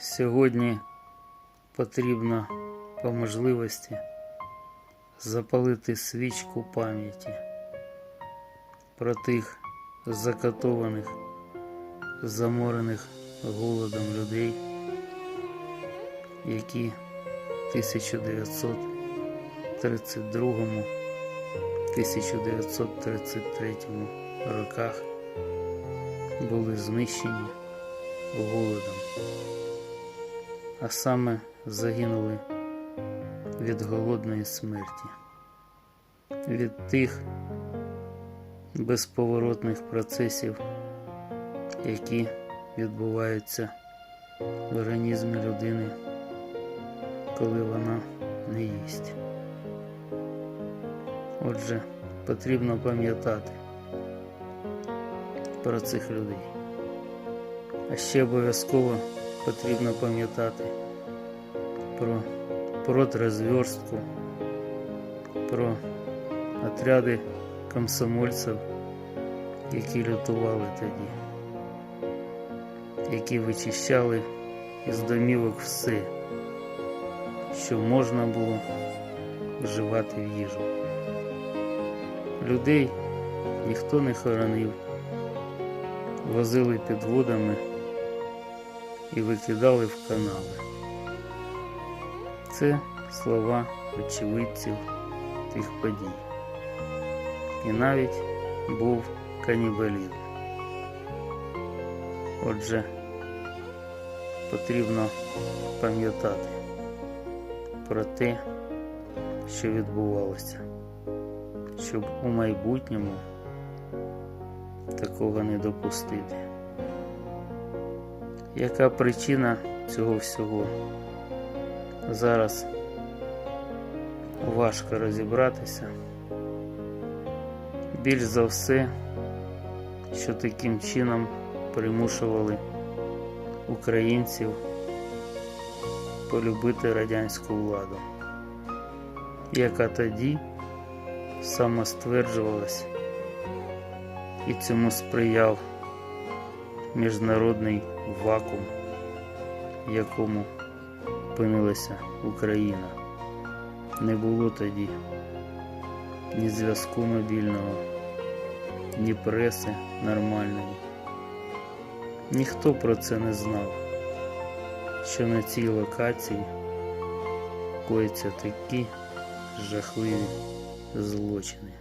Сьогодні потрібно по можливості запалити свічку пам'яті про тих закатованих, заморених голодом людей, які в 1932 1933 роках були знищені голодом, а саме загинули від голодної смерті, від тих безповоротних процесів, які відбуваються в організмі людини, коли вона не їсть. Отже, потрібно пам'ятати про цих людей. А ще обов'язково потрібно пам'ятати. Про протрозверстку, про отряди комсомольців, які лютували тоді, які вичищали із домівок все, що можна було вживати в їжу. Людей ніхто не хоронив, возили підводами і викидали в канали. Це слова очевидців тих подій. І навіть був канібалізм. Отже, потрібно пам'ятати про те, що відбувалося, щоб у майбутньому такого не допустити. Яка причина цього всього? Зараз важко розібратися. Більш за все, що таким чином примушували українців полюбити радянську владу, яка тоді самостверджувалась і цьому сприяв міжнародний вакуум, в якому опинилася Україна. Не було тоді ні зв'язку мобільного, ні преси нормальної. Ніхто про це не знав, що на цій локації кояться такі жахливі злочини.